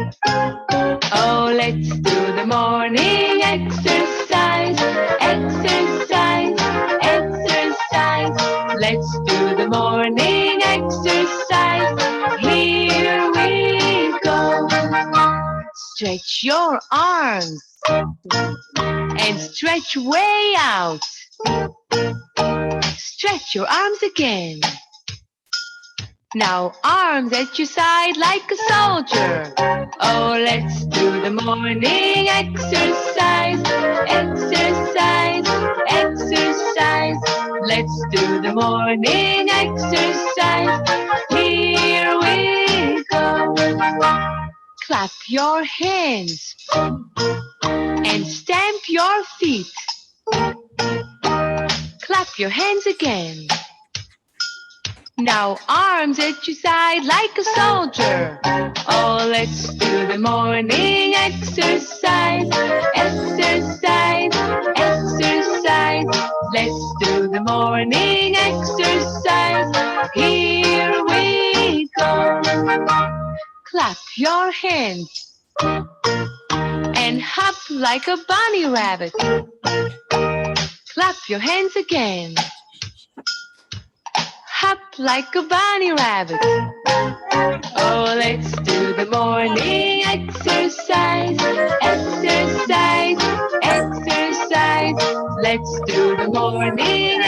Oh, let's do the morning exercise, exercise, exercise. Let's do the morning exercise. Here we go. Stretch your arms and stretch way out. Stretch your arms again. Now arms at your side like a soldier. Oh, let's do the morning exercise, exercise, exercise. Let's do the morning exercise. Here we go. Clap your hands and stamp your feet. Clap your hands again. Now arms at your side like a soldier. Oh, let's do the morning exercise. Exercise, exercise. Let's do the morning exercise. Here we go. Clap your hands and hop like a bunny rabbit. Clap your hands again like a bunny rabbit. Oh, let's do the morning exercise, exercise, exercise. Let's do the morning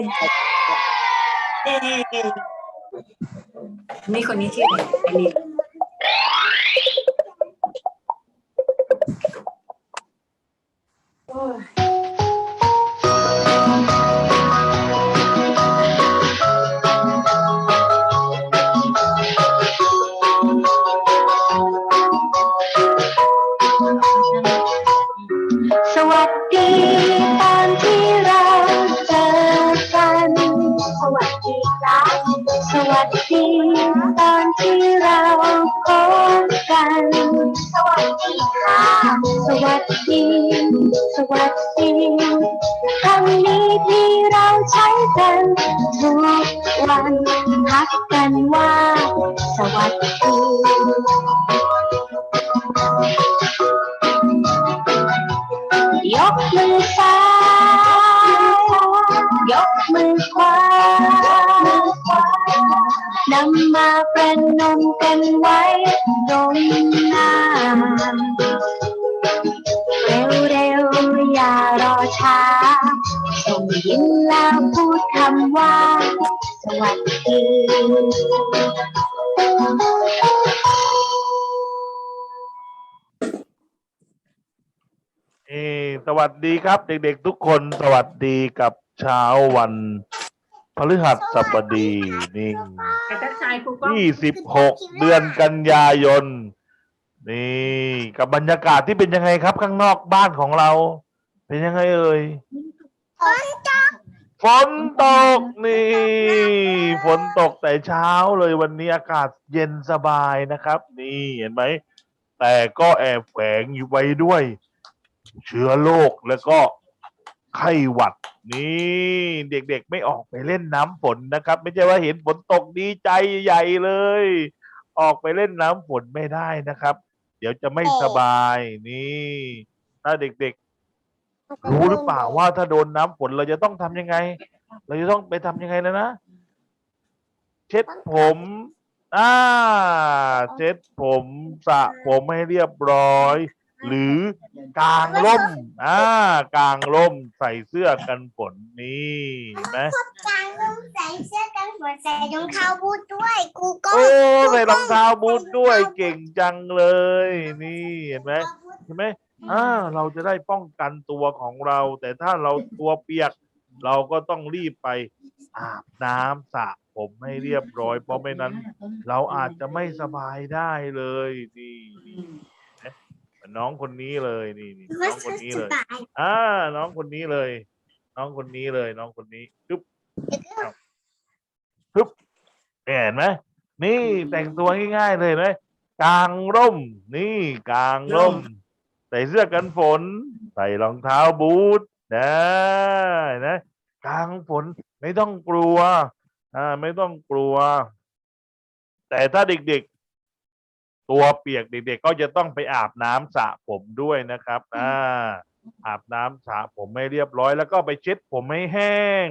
นนี่คนนี้ชื่ออะไรลินโอ้ worth seeing. ดีครับ เด็กๆทุกคนสวัสดีกับเช้าวันพฤหัสบดีนี่ไปทักทายครูก้องที่สิบหกเดือนกันยายน นี่กับบรรยากาศที่เป็นยังไงครับ ข้างนอกบ้านของเรา เป็นยังไงเอ่ยฝนตกฝนตกนี่ ฝนตกแต่เช้าเลยวันนี้อากาศเย็นสบายนะครับ นี่เห็นไหมแต่ก็แอบแฝงอยู่ไว้ด้วย เชื้อโรคแล้วก็ไข้หวัดนี่เด็กๆ ไม่ออกไปเล่นน้ำฝนนะครับ ไม่ใช่ว่าเห็นฝนตกดีใจใหญ่เลย ออกไปเล่นน้ำฝนไม่ได้นะครับ เดี๋ยวจะไม่สบายนี่ ถ้าเด็กๆ รู้หรือเปล่าว่าถ้าโดนน้ำฝนเราจะต้องทำยังไง เราจะต้องไปทำยังไงนะนะเช็ดผมอ่าเช็ดผมสระผมให้เรียบร้อย หรือกางร่มอ่ากางร่มใส่เสื้อกันฝนนี่เห็นไหมกางร่มใส่เสื้อกันฝนใส่รองเท้าบูทด้วยกูก็โอ้ใส่รองเท้าบูทด้วยเก่งจังเลย นี่เห็นไหมใช่ไหมอ่าเราจะได้ป้องกันตัวของเรา แต่ถ้าเราตัวเปียก เราก็ต้องรีบไปอาบน้ำสระผมให้เรียบร้อย เพราะไม่นั้น เราอาจจะไม่สบายได้เลยนี่ นี่เหมือนน้องคนนี้เลยนี่นี่น้องคนนี้เลย อ่า น้องคนนี้เลย น้องคนนี้เลย น้องคนนี้ปึ๊บเอาปึ๊บเห็นไหมนี่แต่งตัวง่ายๆเลยเห็นไหมกางร่ม นี่กางร่ม ใส่เสื้อกันฝน ใส่รองเท้าบูทนะเห็นะกลางฝนไม่ต้องกลัว อ่า ไม่ต้องกลัว แต่ถ้าเด็กๆ ตัวเปียกเด็กๆก็จะต้องไปอาบน้ำสระผมด้วยนะครับอ่าอาบน้ำสระผมให้เรียบร้อย แล้วก็ไปเช็ดผมให้แห้ง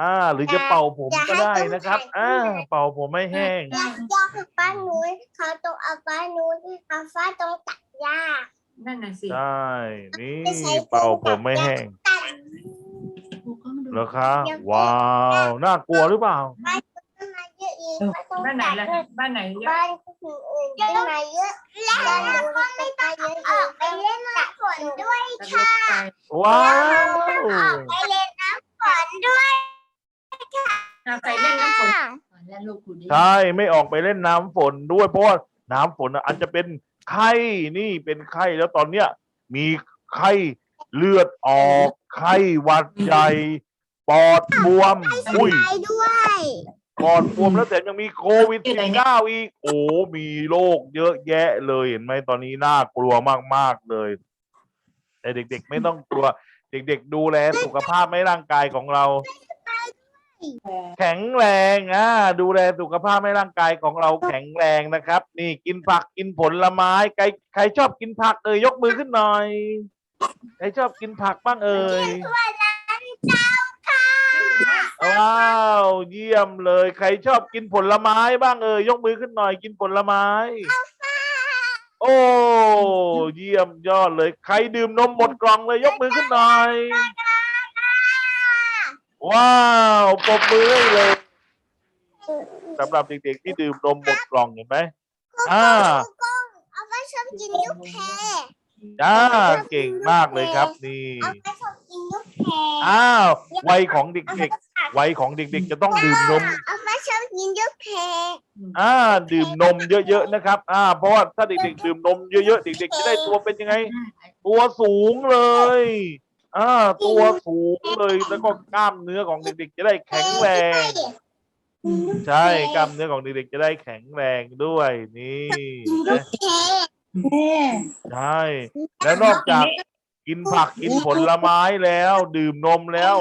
อ่า หรือจะเป่าผมก็ได้นะครับ อ่า เป่าผมให้แห้ง ยากยากคือป้านุ้ยเขาตรงเอาป้านุ้ยเอาฟ้าตรงตัดหญ้านั่นน่ะสิใช่ นี่เป่าผมไม่แห้งตัดเหรอคะ ว้าว น่ากลัวหรือเปล่าต้นไม้เยอะอี กก็ต้องบ้านไหนตัดล่ะด้วยบ้านไหนเยอะบ้านคนอื่นต้นไม้เยอะแล้วก็ไม่ต้องออกไปเล่นน้ำฝนด้วยตะลุกไปว้าวไปเล่นน้ำฝนด้วยเอาใครเล่นน้ำฝนใช่ไม่ออกไปเล่นน้ำฝนด้วยเพราะว่าน้ำฝนน่ะอาจจะเป็นไข้นี่เป็นไข้แล้วตอนเนี้ย มีไข้เลือดออกไข้หวัดใหญ่ปอดบวม อุ้ย ไปด้วย ปอดบวมแล้วแถมยังมีโควิดสิบเก้าอีก โอ้ มีโรคเยอะแยะเลยเห็นไหมตอนนี้น่ากลัวมากๆเลย แต่เด็ก ๆ ไม่ต้องกลัว เด็ก ๆ ดูแลสุขภาพให้ร่างกายของเรา แข็งแรงอ่าดูแลสุขภาพให้ร่างกายของเราแข็งแรงนะครับ นี่กินผักกินผลไม้ใครใครชอบกินผักเอ่ยยกมือขึ้นหน่อย ใครชอบกินผักบ้างเอ่ย ว้าวเยี่ยมเลย ใครชอบกินผลไม้บ้างเอ่ยยกมือขึ้นหน่อยกินผลไม้ โอ้เยี่ยมยอดเลย ใครดื่มนมหมดกล่องเลยยกมือขึ้นหน่อย ว้าวปรบมือให้เลยสำหรับเด็กๆที่ดื่มนมหมดกล่องเห็นไหมอ่าเอาไปชอบกินลูกแพรจ้าเก่งมากเลยครับนี่เอาไปชอบกินลูกแพร อ้าววัยของเด็กๆวัยของเด็ก ๆ จะต้องดื่มนมเอาไปชอบกินลูกแพรอ่าดื่มนมเยอะๆนะครับ อ่า เพราะว่าถ้าเด็กๆดื่มนมเยอะๆเด็กๆจะได้ตัวเป็นยังไง ตัวสูงเลยอ่าตัวสูงเลยแล้วก็กล้ามเนื้อของเด็กๆ จะได้แข็งแรง ใช่กล้ามเนื้อของเด็กๆจะได้แข็งแรงด้วยนี่นะแพรใช่ แล้วนอกจาก กินผักกินผลไม้แล้ว ดื่มนมแล้ว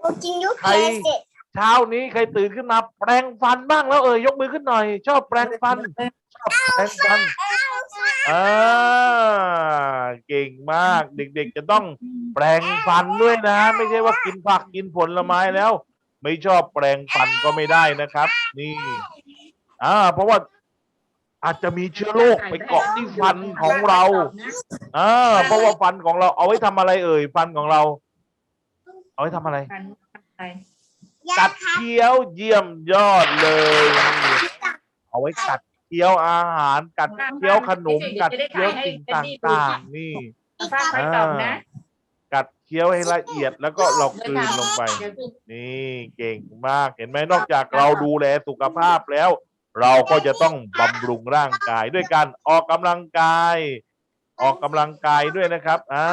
เอากินลูกแพรเสร็จเช้านี้ใครตื่นขึ้นมาแปรงฟันบ้างแล้วเอ่ยยกมือขึ้นหน่อย ชอบแปรงฟันชอบแปรงฟันอ่าเก่งมากเด็กๆ จะต้องแปรงฟันด้วยนะ ไม่ใช่ว่ากินผักกินผลไม้แล้ว ไม่ชอบแปรงฟันก็ไม่ได้นะครับ นี่อ่าเพราะว่า อาจจะมีเชื้อโรคไปเกาะที่ฟันของเราอ่าเพราะว่าฟันของเราเอาไว้ทำอะไรเอ่ย ฟันของเรา เอาไว้ทำอะไรฟันอะไรกัดเคี้ยวเยี่ยมยอดเลย เอาไว้กัดเคี้ยวอาหาร กัดเคี้ยวขนม กัดเคี้ยวสิ่งต่างๆ นี่ฟ้าใครตอบนะกัดเคี้ยวให้ละเอียดแล้วก็เรากลืนลงไปเดี๋ยวดูนี่เก่งมากเห็นไหมนอกจากเราดูแลสุขภาพแล้ว เราก็จะต้องบำรุงร่างกายด้วยการออกกำลังกาย ออกกำลังกายด้วยนะครับอ่า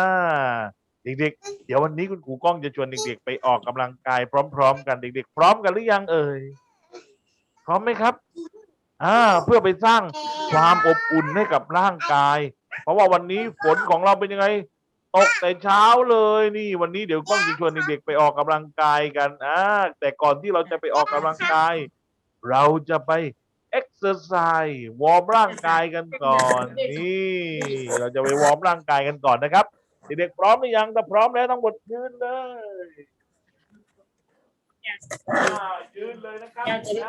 เด็กๆ เดี๋ยววันนี้คุณครูก้องจะชวนเด็กๆ ไปออกกำลังกายพร้อม ๆ กันเด็ก ๆ พร้อมกันหรือยังเอ่ยพร้อมไหมครับอ่าเพื่อไปสร้างความอบอุ่นให้กับร่างกาย เพราะว่าวันนี้ฝนของเราเป็นยังไงตกแต่เช้าเลยนี่วันนี้เดี๋ยวก้องจะชวนเด็กๆไปออกกำลังกายกันอ่าแต่ก่อนที่เราจะไปออกกำลังกาย เราจะไป เอ็กซ์ไซส์วอร์มร่างกายกันก่อน นี่ เราจะไปวอร์มร่างกายกันก่อนนะครับเด็กๆพร้อมหรือยังถ้าพร้อมแล้วทั้งหมดยืนเลยอ่ายืนเลยนะครับอยากจะได้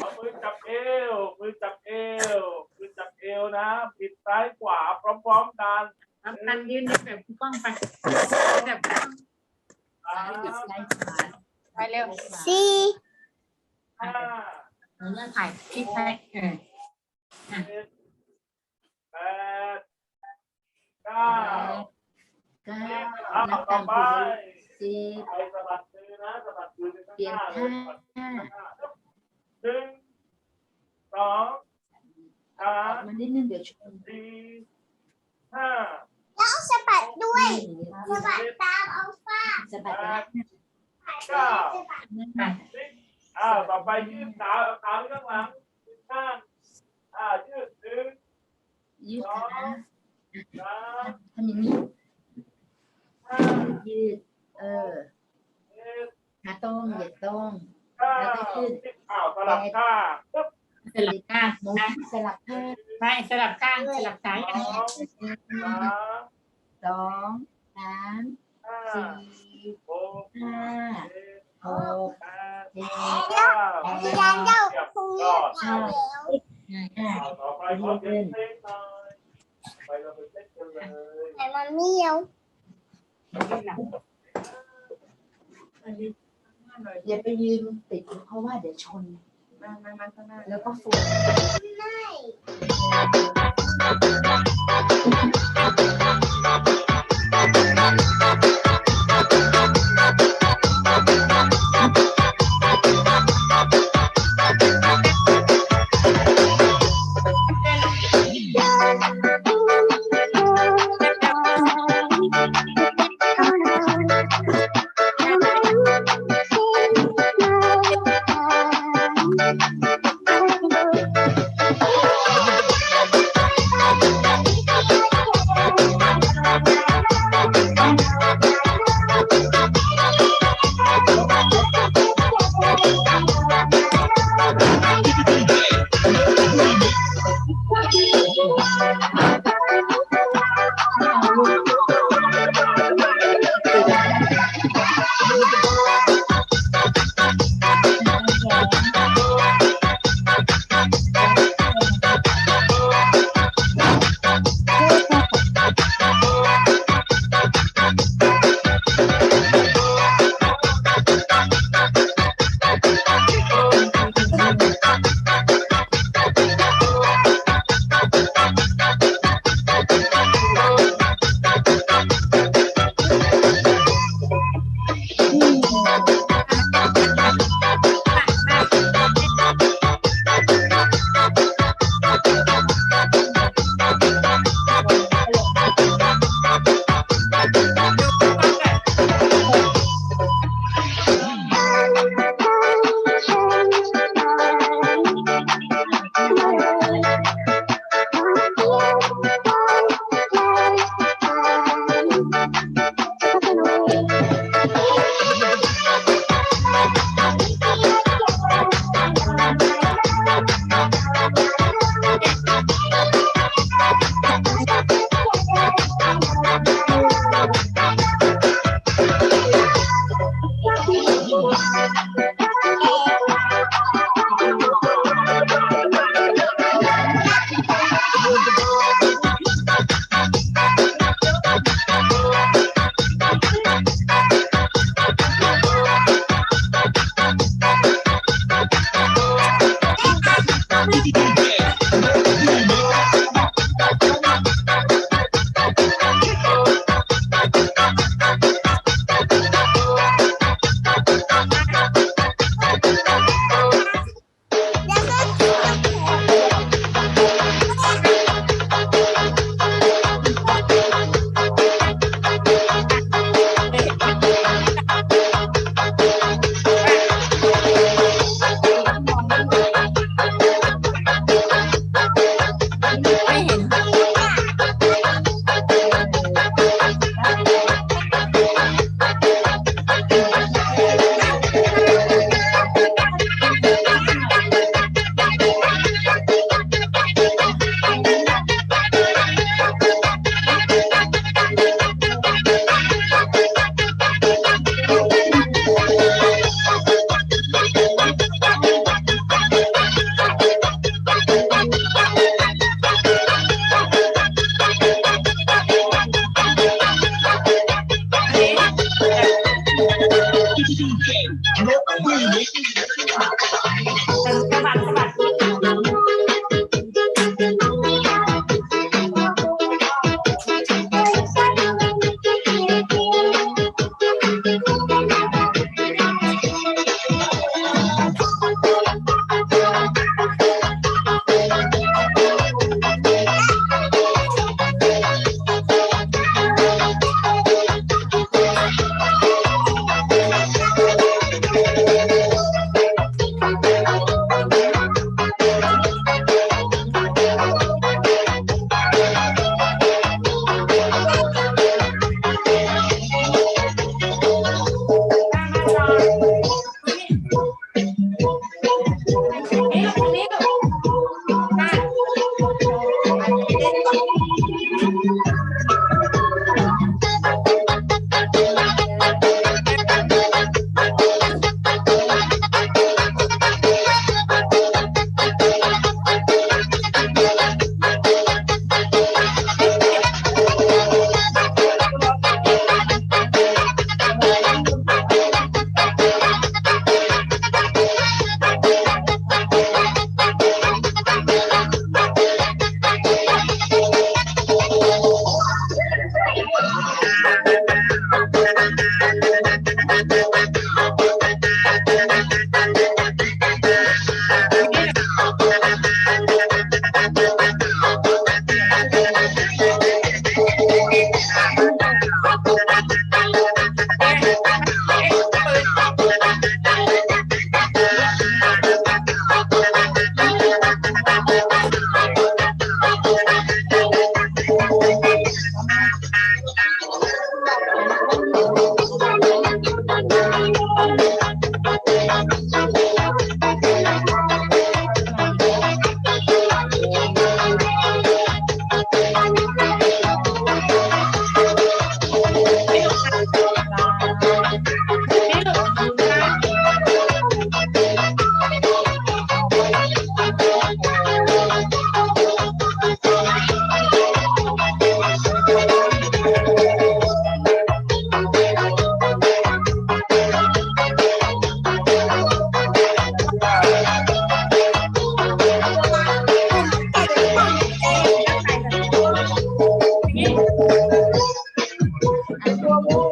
เอามือจับเอวมือจับเอวมือจับเอวนะปิดซ้ายขวาพร้อมๆกันทำกันยืนแบบกล้องไปแบบอ่าไปเร็วสี่ห้า เราเลื่อนถ่ายคลิปให้เออเจ็ดแปดเก้าก็สิบเอานับต่อตามไปสิบสะบัดมือนะสะบัดมือเปลี่ยนน้าเลยสะบัดท่าหนึ่งสองสามมันนิดนึงเดี๋ยวชนสี่ห้าสะบัดด้วยสะบัดตามเอาฟ้าสะบัดไปแล้วเก้านั่นน่ะสิบ อ้าวต่อไปยืดขาเอาขาไปข้างหลังยืดข้างอ่ายืดหนึ่งยืดขาสามทำอย่างนี้ห้ายืดเออเจ็ดขาตรงเหยียดตรงเก้าสิบอ้าวสลับข้างปึ๊บสลับข้างนะสลับข้างใช่สลับข้างสลับซ้ายสอันอนี้งสามสองสามห้าสี่หกห้าเจ็ด หกเจ็ดเก้าร้านเจ้าคงเลือกเอาแล้วห้าเอาต่อไปขอเสียงเพลงหน่อยไปเราไปเต้นกันเลยแต่มันไม่เยียวอย่าไปยืนติดเพราะว่าเดี๋ยวชนแล้วก็ฝุ่นเ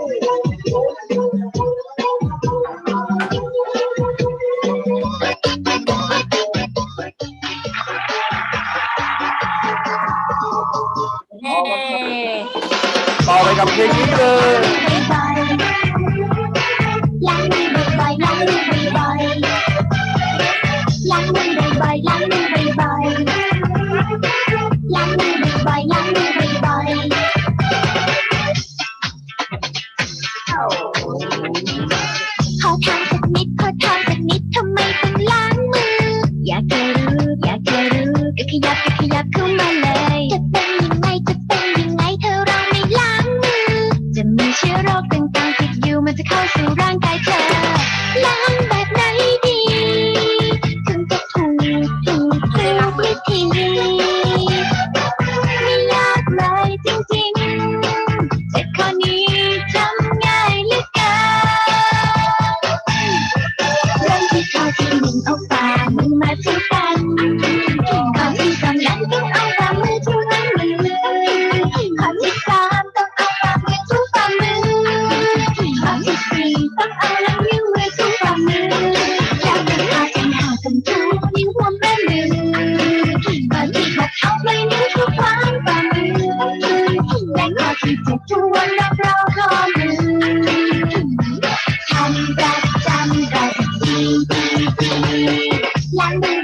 Hey. Bò mày cầm kia chứ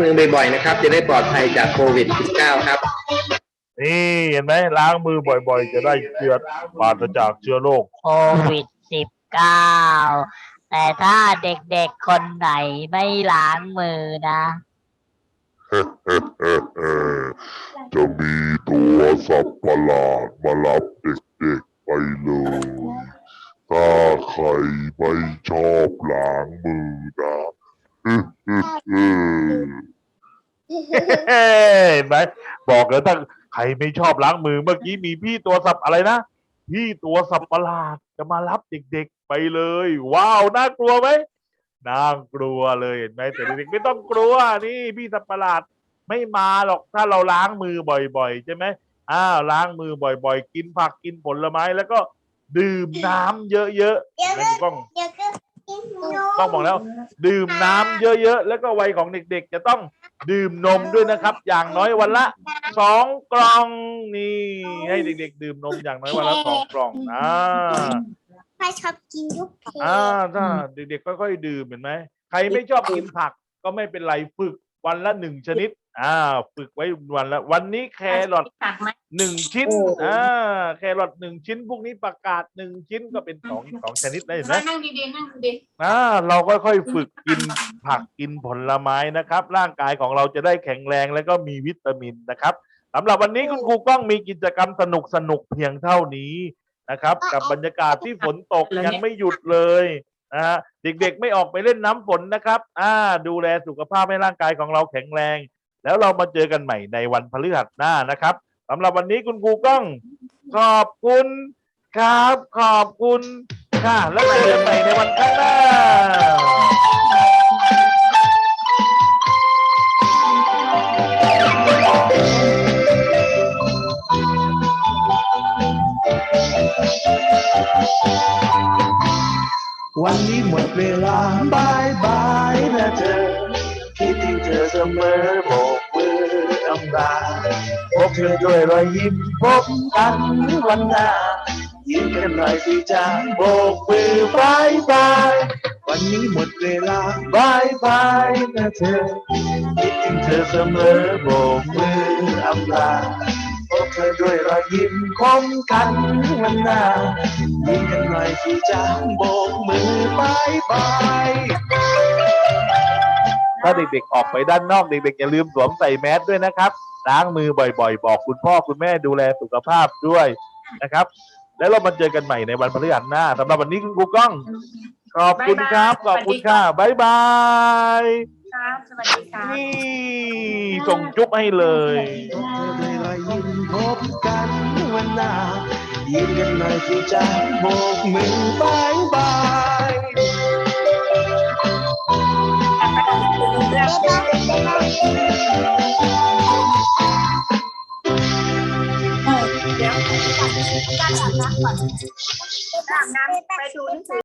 มือบ่อยๆนะครับ จะได้ปลอดภัยจากโควิด -19 ครับ นี่เห็นไหมล้างมือบ่อยๆ จะได้เชื้อปราศจากเชื้อโรคโควิด -19 แต่ถ้าเด็กๆ คนไหนไม่ล้างมือนะ จะมีตัวสับประหลาดมารับเด็กๆไปเลย ถ้าใครไม่ชอบล้างมือนะ เห็นไหมบอกเลยถ้าใครไม่ชอบล้างมือเมื่อกี้มีพี่ตัวสับอะไรนะพี่ตัวสับประหลาดจะมารับเด็กๆไปเลย ว้าวน่ากลัวไหมน่ากลัวเลยเห็นไหมแต่เด็กๆไม่ต้องกลัวนี่ พี่สับประหลาดไม่มาหรอกถ้าเราล้างมือบ่อยๆ ใช่ไหมอ้าวล้างมือบ่อยๆ กินผักกินผลไม้แล้วก็ดื่มน้ำเยอะๆแล้วก็ องบอกแล้ว ดื่มน้ำเยอะๆ แล้วก็วัยของเด็กๆ จะต้องดื่มนมด้วยนะครับ อย่างน้อยวันละสองกล่องนี่ ให้เด็กๆ ดื่มนมอย่างน้อยวันละสองกล่องอ่าพ่อชอบกินยุกเพอ่าถ้าเด็กๆค่อยๆดื่มเห็นไหมใครไม่ชอบกินผักก็ไม่เป็นไรฝึกวันละหนึ่งชนิด อ่าฝึกไว้วันละวันนี้แครอทผักไหมหนึ่งชิ้นอ่าแครอทหนึ่งชิ้นพวกนี้ประกาศหนึ่งชิ้นก็เป็นสองสองชนิดได้เห็นไหม นั่งดีๆนั่งดีอ่าเราค่อยๆฝึกกินผักกินผลไม้นะครับ ร่างกายของเราจะได้แข็งแรงแล้วก็มีวิตามินนะครับสำหรับวันนี้คุณครูก้องมีกิจกรรมสนุกสนุกๆเพียงเท่านี้นะครับ กับบรรยากาศที่ฝนตกยังไม่หยุดเลยนะฮะเด็กๆไม่ออกไปเล่นน้ำฝนนะครับ อ่า ดูแลสุขภาพให้ร่างกายของเราแข็งแรง แล้วเรามาเจอกันใหม่ในวันพฤหัสหน้านะครับสำหรับวันนี้คุณครูก้อง ขอบคุณครับ ขอบคุณค่ะ แล้วเจอกันใหม่ในวันข้างหน้าวันนี้หมดเวลาบายบายนะเธอ คิดถึงเธอเสมอ ออำลาพบเธอด้วยรอยยิ้มพบกันวันหน้ายิ้มกันหน่อยสิจ้าโบกมือบายบายวันนี้หมดเวลาบายบายนะเธอคิดถึงเธอเสมอโบกมืออำลาพบเธอด้วยรอยยิ้มคมกันวันหน้ายิ้มกันหน่อยสิจ้าโบกมือบายบาย ถ้าเด็กๆออกไปด้านนอกเด็กๆอย่าลืมสวมใส่แมสด้วยนะครับล้างมือบ่อยๆ บอกคุณพ่อคุณแม่ดูแลสุขภาพด้วยนะครับ แล้วเรามาเจอกันใหม่ในวันพฤหัสหน้าสำหรับวันนี้คุณครูก้อง ขอบคุณครับ ขอบคุณค่ะบ๊ายบายๆครับสวัสดีครับนี่ส่งจุ๊บให้เลยพบเธอด้วยรอยยิ้มพบกันวันหน้ายิ้มกันหน่อยสิจ้าโบกมือบายบาย เดี๋ยวการอาบน้ำก่อนอาบน้ำไปดูหนังสือ